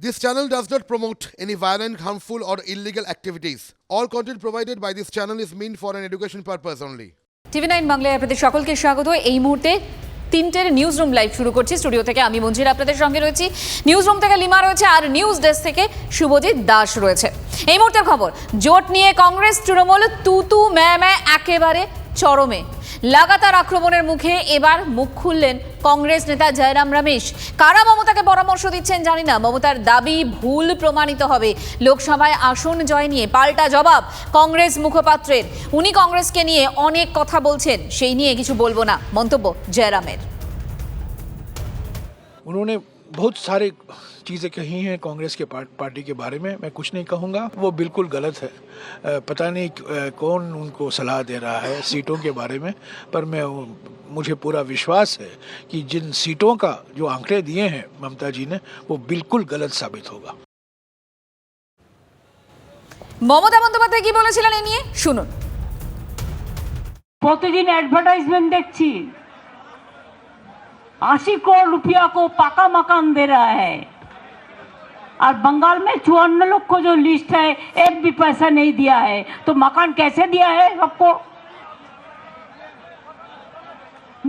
This channel does not promote any violent, harmful, or illegal activities. All content provided by this channel is meant for an education purpose only. TV nine বাংলায় আপনাদের সকলকে স্বাগত। এই মুহূর্তে তিনটের news room live শুরু করছি। Studio থেকে আমি মঞ্জির আপনাদের সঙ্গে রয়েছি। নিউজ রুম থেকে লিমা রয়েছে আর নিউজ ডেস্ক থেকে শুভজিৎ দাস রয়েছে। এই মুহূর্তের খবর জোট নিয়ে কংগ্রেস তৃণমূল তুতু ম্যা ম্যা একেবারে চরমে। লাগাতার আক্রমণের মুখে এবার মুখ খুললেন কংগ্রেস নেতা জয়রাম রমেশ। কারা মমতাকে পরামর্শ দিচ্ছেন জানি না। মমতার দাবি ভুল প্রমাণিত হবে। লোকসভায় আসন জয় নিয়ে পাল্টা জবাব কংগ্রেস মুখপাত্রের। উনি কংগ্রেসকে নিয়ে অনেক কথা বলছেন। সেই নিয়ে কিছু বলব না। মন্তব্য জয়রামের। बहुत सारे चीज़ें कही हैं कांग्रेस के पार्ट- पार्टी के बारे में मैं कुछ नहीं कहूँगा वो बिल्कुल गलत है अ, पता नहीं अ, कौन उनको सलाह दे रहा है सीटों के बारे में पर मैं वो- मुझे पूरा विश्वास है कि जिन सीटों का जो आंकड़े दिए हैं ममता जी ने वो बिल्कुल गलत साबित होगा মমতা বন্দ্যোপাধ্যায় কি বলেছিলেন এই নিয়ে শুনুন प्रतिदिन एडवर्टाइजमेंट देखी अस्सी करोड़ रुपया को पका मकान दे रहा है और बंगाल में चुवान्न लोग को जो लिस्ट है एक भी पैसा नहीं दिया है तो मकान कैसे दिया है सबको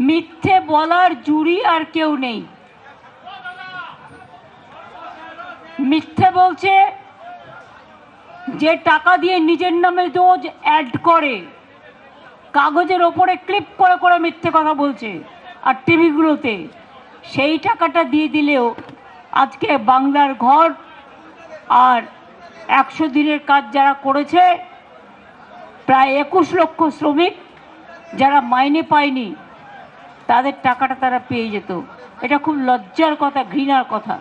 মিথ্যে বলার জুরি আর কেউ নেই মিথ্যে বলছে যে টাকা দিয়ে নিজের নামে রোজ অ্যাড করে কাগজের ওপরে ক্লিপ করে করে মিথ্যে কথা বলছে আর টিভিগুলোতে সেই টাকাটা দিয়ে দিলেও আজকে বাংলার ঘর আর একশো দিনের কাজ যারা করেছে, প্রায় একুশ লক্ষ শ্রমিক যারা মাইনে পায়নি, তাদের টাকাটা তারা পেয়ে যেত। এটা খুব লজ্জার কথা, ঘৃণার কথা।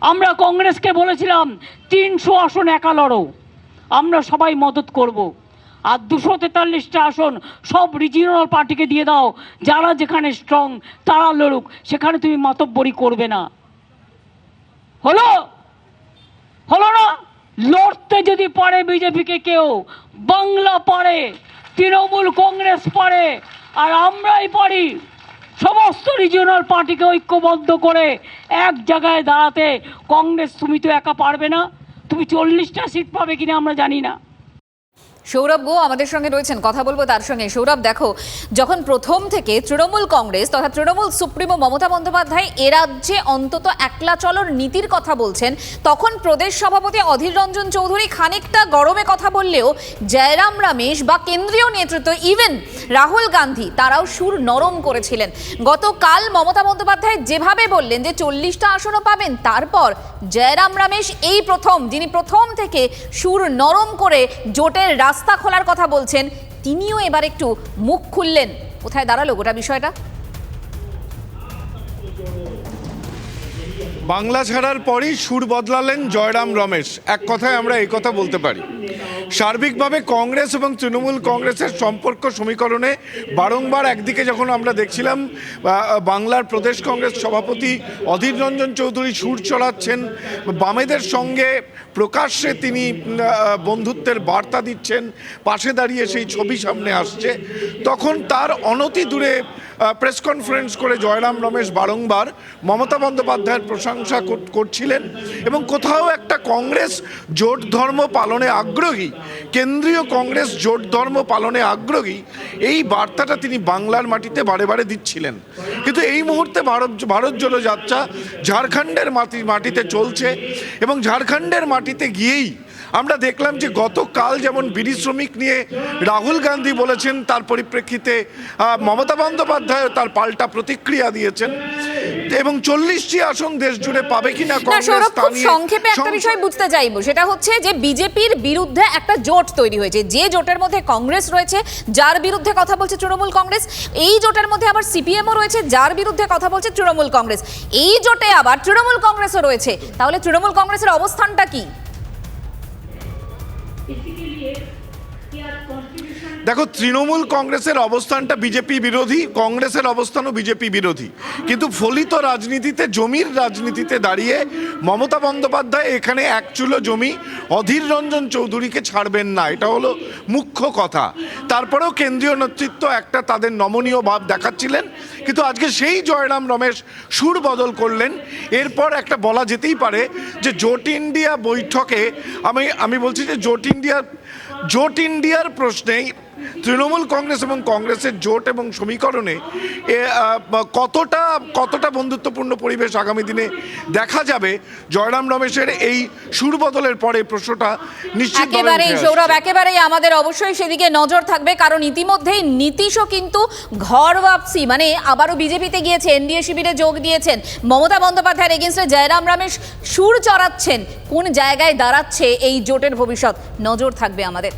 আমরা কংগ্রেসকে বলেছিলাম, তিনশো আসন একা লড়ো। আমরা সবাই মদত করব। আর দুশো তেতাল্লিশটা আসন সব রিজিওনাল পার্টিকে দিয়ে দাও। যারা যেখানে স্ট্রং তারা লড়ুক। সেখানে তুমি মাতব্বরি করবে না। হলো? হলো না? লড়তে যদি পারে বিজেপিকে কেউ, বাংলা পারে, তৃণমূল কংগ্রেস পারে, আর আমরাই পারি, সমস্ত রিজিওনাল পার্টিকে ঐক্যবদ্ধ করে এক জায়গায় দাঁড়াতে কংগ্রেস তুমি তো একা পারবে না। তুমি চল্লিশটা সিট পাবে কিনা আমরা জানি না। সৌরভ গো আমাদের সঙ্গে রয়েছেন, কথা বলব তার সঙ্গে। সৌরভ, দেখো, যখন প্রথম থেকে তৃণমূল কংগ্রেস তথা তৃণমূল সুপ্রিমো মমতা বন্দ্যোপাধ্যায় এ রাজ্যে অন্তত একলা চলর নীতির কথা বলছেন, তখন প্রদেশ সভাপতি অধীর রঞ্জন চৌধুরী খানিকটা গরমে কথা বললেও জয়রাম রমেশ বা কেন্দ্রীয় নেতৃত্ব ইভেন রাহুল গান্ধী, তারাও সুর নরম করেছিলেন। গতকাল মমতা বন্দ্যোপাধ্যায় যেভাবে বললেন যে চল্লিশটা আসনও পাবেন, তারপর জয়রাম রমেশ এই প্রথম, যিনি প্রথম থেকে সুর নরম করে জোটের রাস্তা খোলার কথা বলছেন, তিনিও এবার একটু মুখ খুললেন। কোথায় দাঁড়াল গোটা বিষয়টা? বাংলা ছাড়ার পরই সুর বদলালেন জয়রাম রমেশ। এক কথায় আমরা এই কথা বলতে পারি। সার্বিকভাবে কংগ্রেস এবং তৃণমূল কংগ্রেসের সম্পর্ক সমীকরণে বারংবার একদিকে যখন আমরা দেখছিলাম বাংলার প্রদেশ কংগ্রেস সভাপতি অধীর রঞ্জন চৌধুরী সুর চড়াচ্ছেন, বামেদের সঙ্গে প্রকাশ্যে তিনি বন্ধুত্বের বার্তা দিচ্ছেন, পাশে দাঁড়িয়ে সেই ছবি সামনে আসছে। তখন তার অনতি দূরে প্রেস কনফারেন্স করে জয়রাম রমেশ বারংবার মমতা বন্দ্যোপাধ্যায়ের প্রশংসা করছিলেন এবং কোথাও একটা কংগ্রেস জোট ধর্ম পালনে আগ্রহী। কেন্দ্রীয় কংগ্রেস জোট ধর্ম পালনে আগ্রহী, এই বার্তাটা তিনি বাংলার মাটিতে বারে বারে দিচ্ছিলেন। কিন্তু এই মুহূর্তে ভারত ভারত জোড়ো যাত্রা ঝাড়খণ্ডের মাটি, মাটিতে চলছে এবং ঝাড়খণ্ডের মাটিতে গিয়েই আমরা দেখলাম যে গতকাল যেমন বিড়ি শ্রমিক নিয়ে রাহুল গান্ধী বলেছেন, তার পরিপ্রেক্ষিতে মমতা বন্দ্যোপাধ্যায় তার পাল্টা প্রতিক্রিয়া দিয়েছেন। এবং চল্লিশটি আসন দেশ জুড়ে পাবে কিনা না কংগ্রেস তা নিয়ে সংক্ষেপে একটা বিষয় বুঝতে চাইব। সেটা হচ্ছে যে বিজেপির বিরুদ্ধে একটা জোট তৈরি হয়েছে। যে জোটের মধ্যে কংগ্রেস রয়েছে যার বিরুদ্ধে কথা বলছে তৃণমূল কংগ্রেস। এই জোটের মধ্যে আবার সিপিএমও রয়েছে যার বিরুদ্ধে কথা বলছে তৃণমূল কংগ্রেস। এই জোটে আবার তৃণমূল কংগ্রেসও রয়েছে। তাহলে তৃণমূল কংগ্রেসের অবস্থানটা কি? দেখো, তৃণমূল কংগ্রেসের অবস্থানটা বিজেপি বিরোধী, কংগ্রেসের অবস্থানও বিজেপি বিরোধী। কিন্তু ফলিত রাজনীতিতে, জমির রাজনীতিতে দাঁড়িয়ে মমতা বন্দ্যোপাধ্যায় এখানে এক চুলো জমি, অধীর রঞ্জন চৌধুরীকে ছাড়বেন না, এটা হলো মুখ্য কথা। তারপরেও কেন্দ্রীয় নেতৃত্ব একটা তাদের নমনীয় ভাব দেখাচ্ছিলেন, কিন্তু আজকে সেই জয়রাম রমেশ সুর বদল করলেন। এরপর একটা বলা যেতেই পারে যে জোট ইন্ডিয়া বৈঠকে, আমি আমি বলছি যে জোট ইন্ডিয়ার জোট ইন্ডিয়ার প্রশ্নেই তৃণমূল কংগ্রেস এবং কংগ্রেসের জোট এবং সমীকরণে কতটা কতটা বন্ধুত্বপূর্ণ পরিবেশ আগামী দিনে দেখা যাবে? জয়রাম রমেশের এই সুর বদলের পরে প্রশ্নটা নিশ্চিত একেবারেই সৌরভ একেবারেই আমাদের অবশ্যই সেদিকে নজর থাকবে কারণ ইতিমধ্যেই নীতিশও কিন্তু ঘর বাপসি মানে আবারও বিজেপিতে গিয়েছে এনডিএ শিবিরে যোগ দিয়েছেন। মমতা বন্দ্যোপাধ্যায়ের এগেনস্টে জয়রাম রমেশ সুর চড়াচ্ছেন কোন জায়গায় দাঁড়াচ্ছে এই জোটের ভবিষ্যৎ? নজর থাকবে আমাদের।